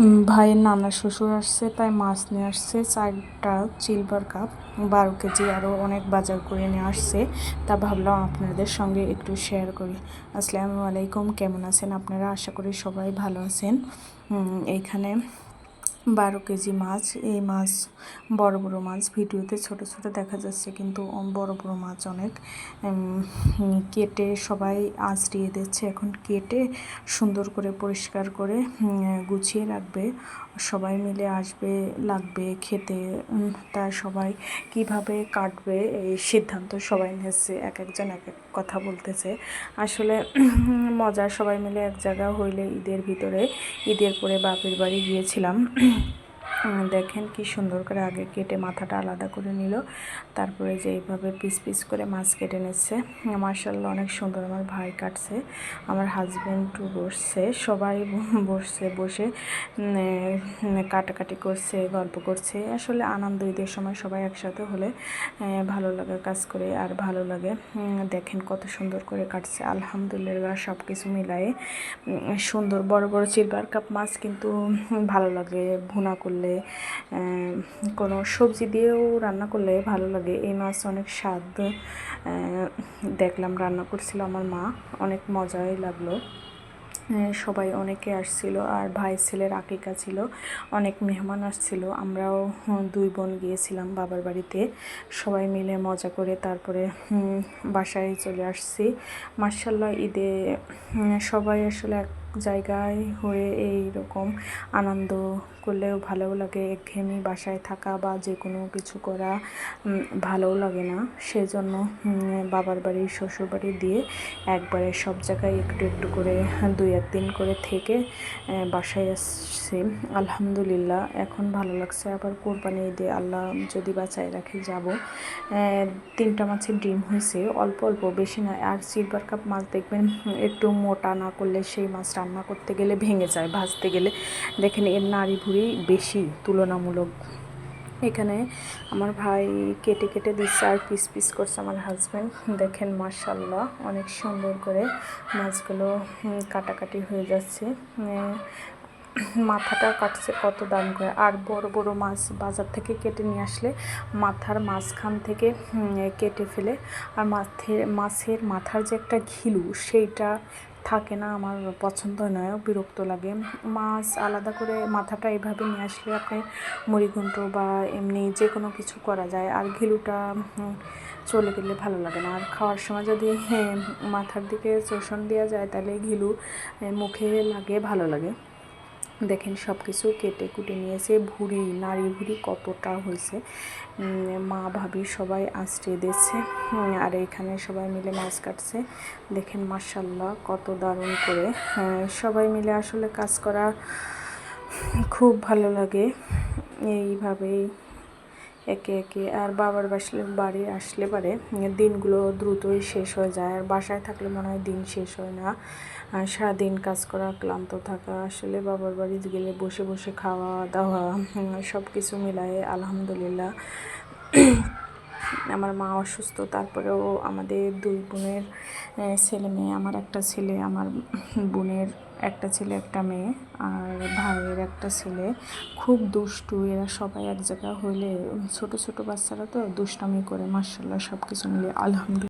ভাইয়ের নানা শ্বশুর আসছে, তাই মাছ নিয়ে আসছে। চারটা সিলভার কাপ বারো কেজি আরও অনেক বাজার করে নিয়ে আসছে। তা ভাবলাম আপনাদের সঙ্গে একটু শেয়ার করি। আসসালামু আলাইকুম, কেমন আছেন আপনারা? আশা করি সবাই ভালো আছেন। এখানে এইখানে বারো কেজি মাছ, এই মাছ, বড় বড় মাছ, ভিডিওতে ছোট ছোট দেখা যাচ্ছে, কিন্তু বড় বড় মাছ অনেক। কেটে সবাই আঁচড়িয়ে দিচ্ছে। এখন কেটে সুন্দর করে পরিষ্কার করে গুছিয়ে রাখবে। সবাই মিলে আসবে, লাগবে খেতে। তা সবাই কীভাবে কাটবে, এই সিদ্ধান্ত সবাই নিয়েছে এক একজন এক এক কথা বলতেছে। আসলে, মজা সবাই মিলে এক জায়গা হইলে ঈদের ভিতরে, ঈদের পরে বাপের বাড়ি গিয়েছিলাম। দেখেন কি সুন্দর করে আগে কেটে মাথাটা আলাদা করে নিল। তারপরে যে এইভাবে পিস পিস করে মাছ কেটে নিচ্ছে। মার্শাল্লাহ অনেক সুন্দর আমার ভাই কাটছে, আমার হাজব্যান্ড বসছে, সবাই বসছে, বসে কাটাকাটি করছে, গল্প করছে। আসলে আনন্দ ঈদের সময় সবাই একসাথে হলে ভালো লাগে কাজ করে আর ভালো লাগে। দেখেন কত সুন্দর করে কাটছে। আলহামদুলিল্লাহ সব কিছু মিলায়ে সুন্দর বড় বড় সিলভার কাপ মাছ কিন্তু ভালো লাগে, ভুনা করলে আহ, কোনো সবজি দিয়েও রান্না করলে ভালো লাগে। এই মাছ অনেক স্বাদ দেখলাম রান্না করছিল আমার মা অনেক মজাই লাগল। সবাই অনেকে আসছিল আর ভাই ছেলের আকিকা ছিল অনেক মেহমান আসছিল। আমরাও দুই বোন গিয়েছিলাম বাবার বাড়িতে সবাই মিলে মজা করে তারপরে বাসায় চলে আসছি। মার্শাল্লাহ ঈদে সবাই আসলে এক জায়গায় হয়ে এই রকম আনন্দ করলেও ভালোও লাগে। একঘেয়েমি বাসায় থাকা বা যে কোনো কিছু করা ভালোও লাগে না। সেজন্য বাবার বাড়ি, শ্বশুর বাড়ি দিয়ে একবারে সব জায়গায় একটু একটু করে, দুই একদিন করে থেকে বাসায় আসছি। আলহামদুলিল্লাহ, এখন ভালো লাগছে। আবার কোরবানি ঈদে আল্লাহ যদি বাঁচায় রাখে, যাব। তিনটা মাছের ডিম হয়েছে। অল্প অল্প, বেশি না আর সিলভার কাপ মাছ দেখবেন, একটু মোটা না করলে সেই মাছ রান্না করতে গেলে ভেঙে যায়, ভাজতে গেলে। দেখেন, এর নাড়ি ভুড়ি বেশি তুলনামূলক। এখানে আমার ভাই কেটে কেটে দিচ্ছে আর পিস পিস করছে আমার হাজব্যান্ড দেখেন মার্শাল্লাহ অনেক সুন্দর করে মাছগুলো কাটাকাটি হয়ে যাচ্ছে। মাথাটা কাটছে কত দাম করে। আর বড় বড় মাছ বাজার থেকে কেটে নিয়ে আসলে মাথার মাঝখান থেকে কেটে ফেলে। আর মাছের মাছের মাথার যে একটা ঘিলু সেইটা থাকে না আমার পছন্দ নয় বিরক্ত লাগে। মাছ আলাদা করে মাথাটা এভাবে নিয়ে আসলে আপনি মুড়িঘণ্ট বা এমনি যে কোনো কিছু করা যায়। আর ঘিলুটা চলে গেলে ভালো লাগে না। আর খাওয়ার সময় যদি হ্যাঁ, মাথার দিকে চোষণ দেওয়া যায় তাহলে ঘিলু মুখে লাগে ভালো লাগে। দেখেন সব কিছু কেটে কুটে নিয়েছে ভুড়ি নাড়ি ভুড়ি কতটা হয়েছে। মা ভাবি সবাই আসতে দিচ্ছে। আর এখানে সবাই মিলে মাছ কাটছে। দেখেন মার্শাল্লাহ কত দারুণ করে। হ্যাঁ, সবাই মিলে আসলে কাজ করা খুব ভালো লাগে। এইভাবেই একে একে আর বাবার বাসলে, বাড়ি আসলে পারে দিনগুলো দ্রুতই শেষ হয়ে যায়। আর বাসায় থাকলে মনে হয় দিন শেষ হয় না। আর সারাদিন কাজ করা, ক্লান্ত থাকা, আসলে বাবার বাড়ি গেলে বসে বসে খাওয়া দাওয়া সব কিছু মিলায়ে আলহামদুলিল্লাহ। আমার মা অসুস্থ, তারপরেও আমাদের দুই বোনের ছেলে মেয়ে, আমার একটা ছেলে, আমার বোনের একটা ছেলে, একটা মেয়ে, আর ভাইয়ের একটা ছেলে। খুব দুষ্টু, এরা সবাই এক জায়গা হইলে ছোট ছোট বাচ্চারা তো দুষ্টামি করে মার্শাল্লাহ সব কিছু মিলে, আলহামদুলিল্লাহ।